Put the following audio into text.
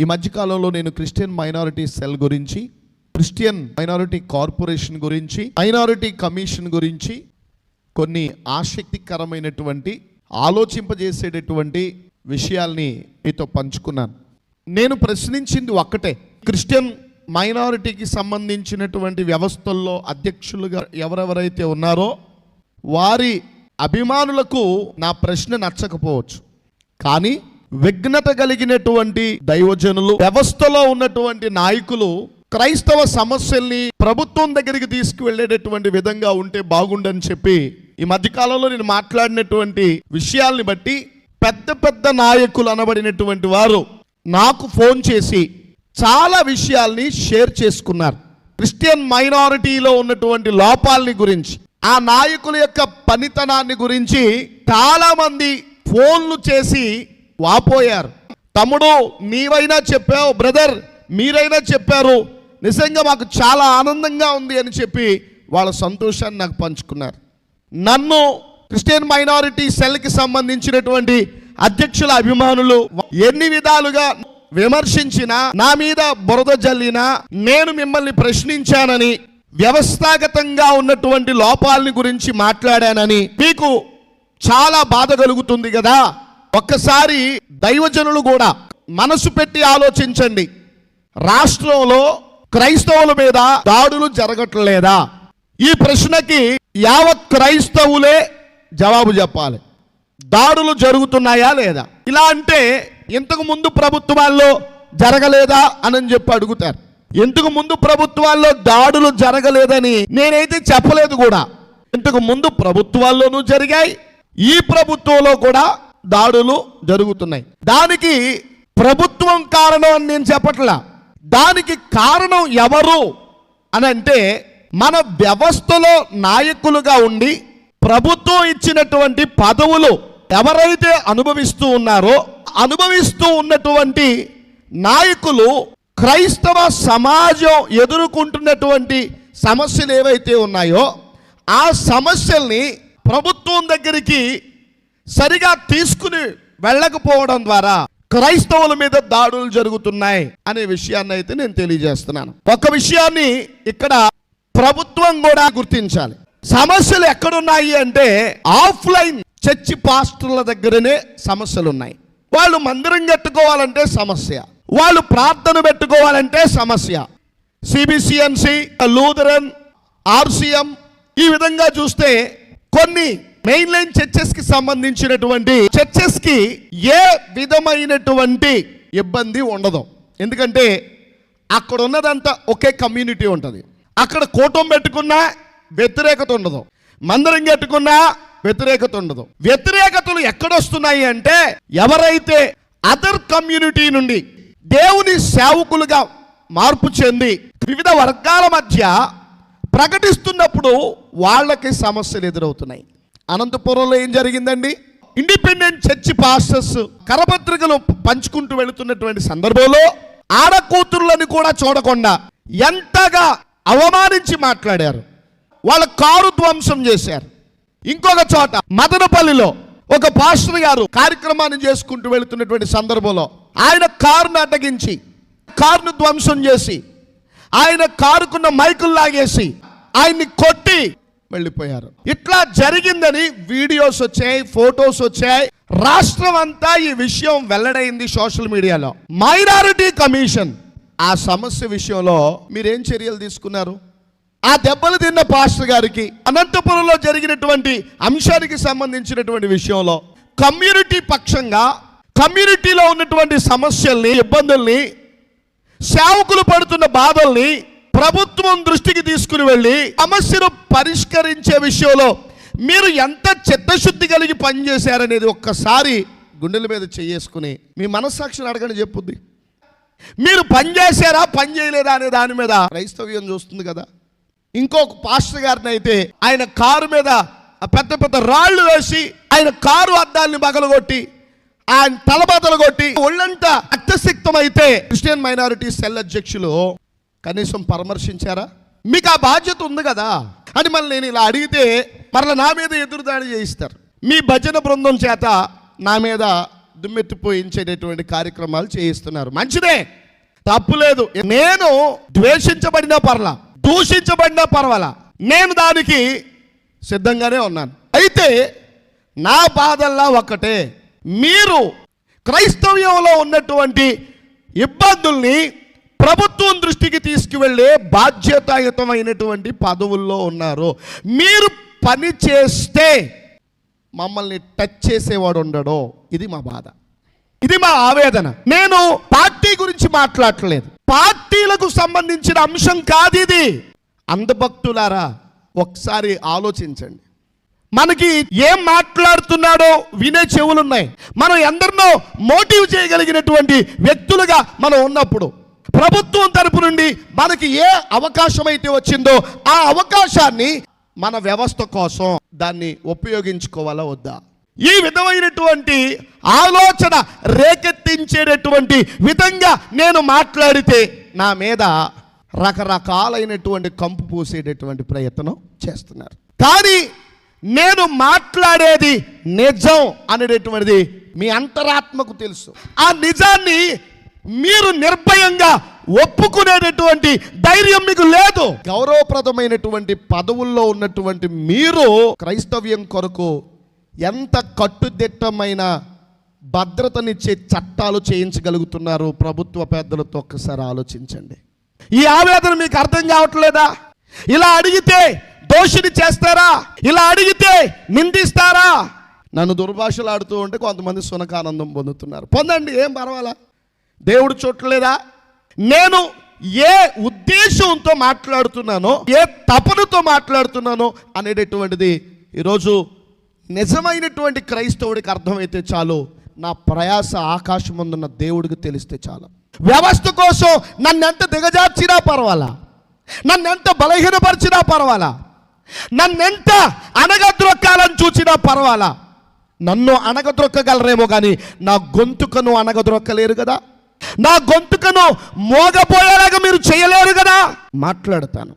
ఈ మధ్యకాలంలో నేను క్రిస్టియన్ మైనారిటీ సెల్ గురించి క్రిస్టియన్ మైనారిటీ కార్పొరేషన్ గురించి మైనారిటీ కమిషన్ గురించి కొన్ని ఆసక్తికరమైనటువంటి ఆలోచింపజేసేటటువంటి విషయాల్ని మీతో పంచుకున్నాను. నేను ప్రశ్నించింది ఒక్కటే. క్రిస్టియన్ మైనారిటీకి సంబంధించినటువంటి వ్యవస్థల్లో అధ్యక్షులుగా ఎవరెవరైతే ఉన్నారో వారి అభిమానులకు నా ప్రశ్న నచ్చకపోవచ్చు. కానీ విఘ్నత కలిగినటువంటి దైవజనులు వ్యవస్థలో ఉన్నటువంటి నాయకులు క్రైస్తవ సమస్యల్ని ప్రభుత్వం దగ్గరికి తీసుకువెళ్ళేటటువంటి విధంగా ఉంటే బాగుండని చెప్పి ఈ మధ్యకాలంలో నేను మాట్లాడినటువంటి విషయాల్ని బట్టి పెద్ద పెద్ద నాయకులు అనబడినటువంటి వారు నాకు ఫోన్ చేసి చాలా విషయాల్ని షేర్ చేసుకున్నారు. క్రిస్టియన్ మైనారిటీలో ఉన్నటువంటి లోపాలని గురించి ఆ నాయకుల యొక్క పనితనాన్ని గురించి చాలా మంది ఫోన్లు చేసి వాపోయారు. తమ్ముడు నీవైనా చెప్పావు బ్రదర్ మీరైనా చెప్పారు. నిజంగా మాకు చాలా ఆనందంగా ఉంది అని చెప్పి వాళ్ళ సంతోషాన్ని నాకు పంచుకున్నారు. నన్ను క్రిస్టియన్ మైనారిటీ సెల్కి సంబంధించినటువంటి అధ్యక్షుల అభిమానులు ఎన్ని విధాలుగా విమర్శించినా నా మీద బురద జల్లినా నేను మిమ్మల్ని ప్రశ్నించానని వ్యవస్థాగతంగా ఉన్నటువంటి లోపాలని గురించి మాట్లాడానని మీకు చాలా బాధ కలుగుతుంది కదా? ఒక్కసారి దైవజనులు కూడా మనసు పెట్టి ఆలోచించండి. రాష్ట్రంలో క్రైస్తవుల మీద దాడులు జరగట్లేదా? ఈ ప్రశ్నకి యావత్ క్రైస్తవులే జవాబు చెప్పాలి. దాడులు జరుగుతున్నాయా లేదా? ఇలా అంటే ఇంతకు ముందు ప్రభుత్వాల్లో జరగలేదా అని చెప్పి అడుగుతారు. ఇంతకు ముందు ప్రభుత్వాల్లో దాడులు జరగలేదని నేనైతే చెప్పలేదు కూడా. ఇంతకు ముందు ప్రభుత్వాల్లోనూ జరిగాయి. ఈ ప్రభుత్వంలో కూడా దాడులు జరుగుతున్నాయి. దానికి ప్రభుత్వం కారణం అని నేను చెప్పట్లా. దానికి కారణం ఎవరు అని అంటే మన వ్యవస్థలో నాయకులుగా ఉండి ప్రభుత్వం ఇచ్చినటువంటి పదవులు ఎవరైతే అనుభవిస్తూ ఉన్నారో అనుభవిస్తూ ఉన్నటువంటి నాయకులు క్రైస్తవ సమాజం ఎదుర్కొంటున్నటువంటి సమస్యలు ఏవైతే ఉన్నాయో ఆ సమస్యల్ని ప్రభుత్వం దగ్గరికి సరిగా తీసుకుని వెళ్ళకపోవడం ద్వారా క్రైస్తవుల మీద దాడులు జరుగుతున్నాయి అనే విషయాన్ని అయితే నేను తెలియజేస్తున్నాను. ఒక విషయాన్ని ఇక్కడ ప్రభుత్వం కూడా గుర్తించాలి. సమస్యలు ఎక్కడున్నాయి అంటే ఆఫ్లైన్ చర్చి పాస్టర్ల దగ్గరనే సమస్యలు ఉన్నాయి వాళ్ళు మందిరం కట్టుకోవాలంటే సమస్య. వాళ్ళు ప్రార్థన పెట్టుకోవాలంటే సమస్య. సిబిసిఎన్సి లూథరన్ ఆర్సిఎం ఈ విధంగా చూస్తే కొన్ని మెయిన్ లైన్ చర్చెస్కి సంబంధించినటువంటి చర్చెస్కి ఏ విధమైనటువంటి ఇబ్బంది ఉండదు. ఎందుకంటే అక్కడ ఉన్నదంతా ఒకే కమ్యూనిటీ ఉంటుంది. అక్కడ కూటం పెట్టుకున్నా వ్యతిరేకత ఉండదు. మందిరం కట్టుకున్నా వ్యతిరేకత ఉండదు. వ్యతిరేకతలు ఎక్కడొస్తున్నాయి అంటే ఎవరైతే అదర్ కమ్యూనిటీ నుండి దేవుని సేవకులుగా మార్పు చెంది వివిధ వర్గాల మధ్య ప్రకటిస్తున్నప్పుడు వాళ్ళకి సమస్యలు ఎదురవుతున్నాయి. అనంతపురంలో ఏం జరిగిందండి? ఇండిపెండెంట్ చర్చి పాస్టర్స్ కరపత్రికలు పంచుకుంటూ వెళుతున్నటువంటి సందర్భంలో ఆడకూతురులను కూడా చూడకుండా ఎంతగా అవమానించి మాట్లాడారు. వాళ్ళ కారు ధ్వంసం చేశారు. ఇంకొక చోట మదనపల్లిలో ఒక పాస్టర్ గారు కార్యక్రమాన్ని చేసుకుంటూ వెళుతున్నటువంటి సందర్భంలో ఆయన కారును అడ్డగించి కారును ధ్వంసం చేసి ఆయన కారుకున్న మైకులు లాగేసి ఆయన్ని కొట్టి వెళ్ళిపోయారు. ఇట్లా జరిగిందని వీడియోస్ వచ్చాయి ఫొటోస్ వచ్చాయి. రాష్ట్రం అంతా ఈ విషయం వెల్లడైంది సోషల్ మీడియాలో. Minority commission. ఆ సమస్య విషయంలో మీరేం చర్యలు తీసుకున్నారు? ఆ దెబ్బలు తిన్న పాస్టర్ గారికి అనంతపురంలో జరిగినటువంటి అంశానికి సంబంధించినటువంటి విషయంలో కమ్యూనిటీ పక్షంగా కమ్యూనిటీలో ఉన్నటువంటి సమస్యల్ని ఇబ్బందుల్ని సేవకులు పడుతున్న బాధల్ని ప్రభుత్వం దృష్టికి తీసుకుని వెళ్ళి సమస్యను పరిష్కరించే విషయంలో మీరు ఎంత చిత్తశుద్ధి కలిగి పనిచేశారనేది ఒక్కసారి గుండెల మీద చేసుకుని మీ మనస్సాక్షిని అడగని చెప్పుద్ది. మీరు పనిచేశారా పని చేయలేదా అనే దాని మీద క్రైస్తవ్యం చూస్తుంది కదా. ఇంకొక పాస్టర్ గారిని అయితే ఆయన కారు మీద పెద్ద పెద్ద రాళ్ళు వేసి ఆయన కారు అద్దాల్ని పగలగొట్టి ఆయన తలబదలు కొట్టి ఒళ్ళంతా అత్యశక్తమైతే క్రిస్టియన్ మైనారిటీ సెల్ అధ్యక్షులు కనీసం పరామర్శించారా? మీకు ఆ బాధ్యత ఉంది కదా. అని మళ్ళీ నేను ఇలా అడిగితే మరలా నా మీద ఎదురుదాడి చేయిస్తారు. మీ భజన బృందం చేత నా మీద దుమ్మెత్తిపోయించేటటువంటి కార్యక్రమాలు చేయిస్తున్నారు. మంచిదే. తప్పులేదు నేను ద్వేషించబడినా పర్లా దూషించబడినా పర్వాలా నేను దానికి సిద్ధంగానే ఉన్నాను. అయితే నా బాధల్లా ఒక్కటే. మీరు క్రైస్తవ్యంలో ఉన్నటువంటి ఇబ్బందుల్ని ప్రభుత్వం దృష్టికి తీసుకువెళ్ళే బాధ్యతాయుతమైనటువంటి పదవుల్లో ఉన్నారు. మీరు పని చేస్తే మమ్మల్ని టచ్ చేసేవాడు ఉండడో. ఇది మా బాధ. ఇది మా ఆవేదన. నేను పార్టీ గురించి మాట్లాడట్లేదు పార్టీలకు సంబంధించిన అంశం కాదు ఇది. అందభక్తులారా ఒకసారి ఆలోచించండి. మనకి ఏం మాట్లాడుతున్నాడో వినే చెవులున్నాయి. మనం ఎందరినో మోటివ్ చేయగలిగినటువంటి వ్యక్తులుగా మనం ఉన్నప్పుడు. ప్రభుత్వం తరపు నుండి మనకి ఏ అవకాశం అయితే వచ్చిందో ఆ అవకాశాన్ని మన వ్యవస్థ కోసం దాన్ని ఉపయోగించుకోవాలా వద్దా? ఈ విధమైనటువంటి ఆలోచన రేకెత్తించేటటువంటి విధంగా నేను మాట్లాడితే నా మీద రకరకాలైనటువంటి కంపు పూసేటటువంటి ప్రయత్నం చేస్తున్నారు. కానీ నేను మాట్లాడేది నిజం అనేటటువంటిది మీ అంతరాత్మకు తెలుసు. ఆ నిజాన్ని మీరు నిర్భయంగా ఒప్పుకునేటటువంటి ధైర్యం మీకు లేదు. గౌరవప్రదమైనటువంటి పదవుల్లో ఉన్నటువంటి మీరు క్రైస్తవ్యం కొరకు ఎంత కట్టుదిట్టమైన భద్రతనిచ్చే చట్టాలు చేయించగలుగుతున్నారు? ప్రభుత్వ పెద్దలతో ఒక్కసారి ఆలోచించండి. ఈ ఆవేదన మీకు అర్థం కావట్లేదా? ఇలా అడిగితే దోషిని చేస్తారా? ఇలా అడిగితే నిందిస్తారా? నన్ను దుర్భాషలు ఆడుతూ ఉంటే కొంతమంది సునకానందం పొందుతున్నారు. పొందండి ఏం పర్వాలా? దేవుడు చూడలేదా? నేను ఏ ఉద్దేశంతో మాట్లాడుతున్నానో ఏ తపనతో మాట్లాడుతున్నానో అనేటటువంటిది ఈరోజు నిజమైనటువంటి క్రైస్తవుడికి అర్థమైతే చాలు. నా ప్రయాస ఆకాశం ముందున్న దేవుడికి తెలిస్తే చాలు. వ్యవస్థ కోసం నన్ను ఎంత దిగజార్చినా పర్వాలా? నన్ను ఎంత బలహీనపరిచినా పర్వాలా? నన్నెంత అనగద్రొక్కాలని చూచినా పర్వాలా? నన్ను అనగద్రొక్కగలరేమో కానీ నా గొంతుకను అనగద్రొక్కలేరు కదా? నా గొంతుకను మోగపోయేలాగా మీరు చేయలేరు కదా? మాట్లాడతాను.